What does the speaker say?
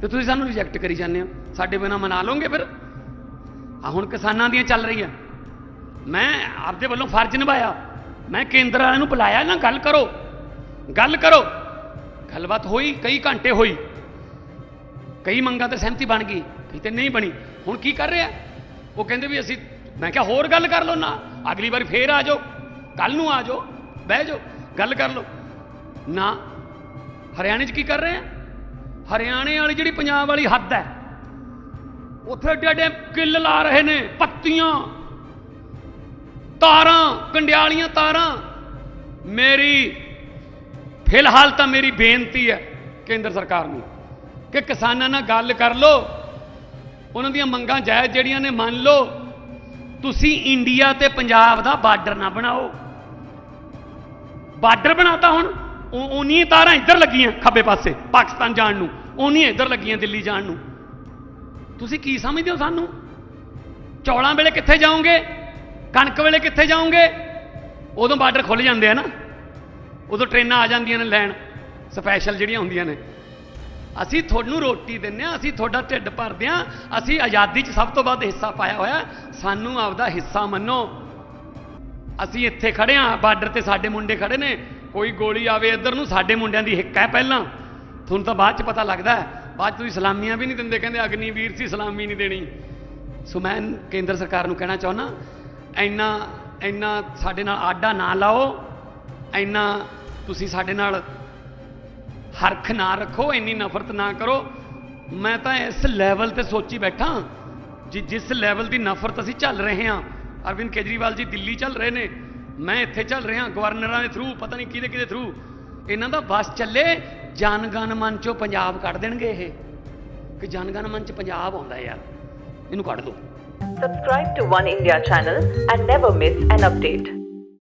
ਤੇ ਤੁਸੀਂ ਸਾਨੂੰ ਰਿਜੈਕਟ ਕਰੀ ਜਾਂਦੇ ਹੋ। ਸਾਡੇ ਬਿਨਾ ਮਨਾ ਲਓਗੇ ਫਿਰ? ਆ ਹੁਣ ਕਿਸਾਨਾਂ ਦੀਆਂ ਚੱਲ ਰਹੀਆਂ। ਮੈਂ ਆਪਦੇ ਵੱਲੋਂ ਫਰਜ਼ ਨਿਭਾਇਆ। ਮੈਂ ਕੇਂਦਰ ਵਾਲਿਆਂ ਨੂੰ ਬੁਲਾਇਆ ਨਾ, ਗੱਲ ਕਰੋ। ਗੱਲ ਕਰੋ। ਗੱਲਬਾਤ ਹੋਈ, ਕਈ ਘੰਟੇ ਹੋਈ। ਕਈ ਮੰਗਾਂ ਤੇ ਸਹਿਮਤੀ ਬਣ ਗਈ, ਕਈ ਤੇ ਨਹੀਂ ਬਣੀ। ਹੁਣ ਕੀ ਕਰ ਰਿਹਾ? ਉਹ ਕਹਿੰਦੇ ਵੀ ਅਸੀਂ, ਮੈਂ ਕਿਹਾ ਹੋਰ ਗੱਲ ਕਰ ਲਓ ਨਾ। ਅਗਲੀ ਵਾਰ ਫੇਰ ਆ ਜਾਓ। ਕੱਲ ਨੂੰ ਆ ਜਾਓ। ਬਹਿ ਜਾਓ। ਗੱਲ ਕਰ ਲਓ। ਨਾ, ਹਰਿਆਣੇ 'ਚ ਕੀ ਕਰ ਰਹੇ ਆ? ਹਰਿਆਣੇ ਵਾਲੀ ਜਿਹੜੀ ਪੰਜਾਬ ਵਾਲੀ ਹੱਦ ਹੈ, ਉੱਥੇ ਏਡੇ ਏਡੇ ਕਿੱਲ ਲਾ ਰਹੇ ਨੇ, ਪੱਤੀਆਂ, ਤਾਰਾਂ, ਕੰਡਿਆਲੀਆਂ ਤਾਰਾਂ। ਮੇਰੀ ਫਿਲਹਾਲ ਤਾਂ ਮੇਰੀ ਬੇਨਤੀ ਹੈ ਕੇਂਦਰ ਸਰਕਾਰ ਨੂੰ ਕਿ ਕਿਸਾਨਾਂ ਨਾਲ ਗੱਲ ਕਰ ਲਓ। ਉਹਨਾਂ ਦੀਆਂ ਮੰਗਾਂ ਜਾਇਜ਼ ਜਿਹੜੀਆਂ ਨੇ ਮੰਨ ਲਓ। ਤੁਸੀਂ ਇੰਡੀਆ ਤੇ ਪੰਜਾਬ ਦਾ ਬਾਰਡਰ ਨਾ ਬਣਾਓ। ਬਾਰਡਰ ਬਣਾਤਾ ਹੁਣ। ਉਹ ਉਨੀ ਤਾਰਾਂ ਇੱਧਰ ਲੱਗੀਆਂ ਖੱਬੇ ਪਾਸੇ, ਪਾਕਿਸਤਾਨ ਜਾਣ ਨੂੰ। ਉਨੀ ਇੱਧਰ ਲੱਗੀਆਂ ਦਿੱਲੀ ਜਾਣ ਨੂੰ। ਤੁਸੀਂ ਕੀ ਸਮਝਦੇ ਹੋ ਸਾਨੂੰ? ਚੌਲਾਂ ਵੇਲੇ ਕਿੱਥੇ ਜਾਓਗੇ? ਕਣਕ ਵੇਲੇ ਕਿੱਥੇ ਜਾਓਗੇ? ਉਦੋਂ ਬਾਰਡਰ ਖੁੱਲ ਜਾਂਦੇ ਆ ਨਾ। ਉਦੋਂ ਟ੍ਰੇਨਾਂ ਆ ਜਾਂਦੀਆਂ ਨੇ ਲੈਣ। ਸਪੈਸ਼ਲ ਜਿਹੜੀਆਂ ਹੁੰਦੀਆਂ ਨੇ। ਅਸੀਂ ਤੁਹਾਨੂੰ ਰੋਟੀ ਦਿੰਨੇ ਆ ਅਸੀਂ ਤੁਹਾਡਾ ਢਿੱਡ ਭਰਦੇ ਆ ਅਸੀਂ ਆਜ਼ਾਦੀ 'ਚ ਸਭ ਤੋਂ ਵੱਧ ਹਿੱਸਾ ਪਾਇਆ ਹੋਇਆ। ਸਾਨੂੰ ਆਪਦਾ ਹਿੱਸਾ ਮੰਨੋ। ਅਸੀਂ ਇੱਥੇ ਖੜੇ ਆ ਬਾਰਡਰ ਤੇ ਸਾਡੇ ਮੁੰਡੇ ਖੜੇ ਨੇ। ਕੋਈ ਗੋਲੀ ਆਵੇ ਇੱਧਰ ਨੂੰ, ਸਾਡੇ ਮੁੰਡਿਆਂ ਦੀ ਹਿੱਕ ਹੈ ਪਹਿਲਾਂ। ਤੁਹਾਨੂੰ ਤਾਂ ਬਾਅਦ 'ਚ ਪਤਾ ਲੱਗਦਾ ਬਾਅਦ 'ਚ ਤੁਸੀਂ ਸਲਾਮੀਆਂ ਵੀ ਨਹੀਂ ਦਿੰਦੇ, ਕਹਿੰਦੇ ਅਗਨੀਵੀਰ ਸੀ, ਸਲਾਮੀ ਨਹੀਂ ਦੇਣੀ। ਸੋ ਮੈਂ ਕੇਂਦਰ ਸਰਕਾਰ ਨੂੰ ਕਹਿਣਾ ਚਾਹੁੰਦਾ, ਇੰਨਾ ਇੰਨਾ ਸਾਡੇ ਨਾਲ ਆਡਾ ਨਾ ਲਾਓ, ਇੰਨਾ ਤੁਸੀਂ ਸਾਡੇ ਨਾਲ ਹਰਖ ਨਾ ਰੱਖੋ, ਇੰਨੀ ਨਫ਼ਰਤ ਨਾ ਕਰੋ। ਮੈਂ ਤਾਂ ਇਸ ਲੈਵਲ ਤੇ ਸੋਚੀ ਬੈਠਾ, ਜਿ, ਜਿਸ ਲੈਵਲ ਦੀ ਨਫ਼ਰਤ ਅਸੀਂ ਚੱਲ ਰਹੇ ਹਾਂ। ਅਰਵਿੰਦ ਕੇਜਰੀਵਾਲ ਜੀ ਦਿੱਲੀ ਚੱਲ ਰਹੇ ਨੇ। ਮੈਂ ਇੱਥੇ ਚੱਲ ਰਿਹਾ, ਗਵਰਨਰਾਂ ਦੇ ਥਰੂ ਪਤਾ ਨਹੀਂ ਕਿਹਦੇ ਕਿਹਦੇ ਥਰੂ ਇਹਨਾਂ ਦਾ ਬਸ ਚੱਲੇ ਜਨ ਗਨ ਮਨ ਚੋਂ ਪੰਜਾਬ ਕੱਢ ਦੇਣਗੇ ਇਹ। ਕਿ ਜਨ ਗਨ ਮਨ ਚ ਪੰਜਾਬ ਆਉਂਦਾ ਯਾਰ, ਇਹਨੂੰ ਕੱਢ ਦਿਓ subscribe to One India channel and never miss an update.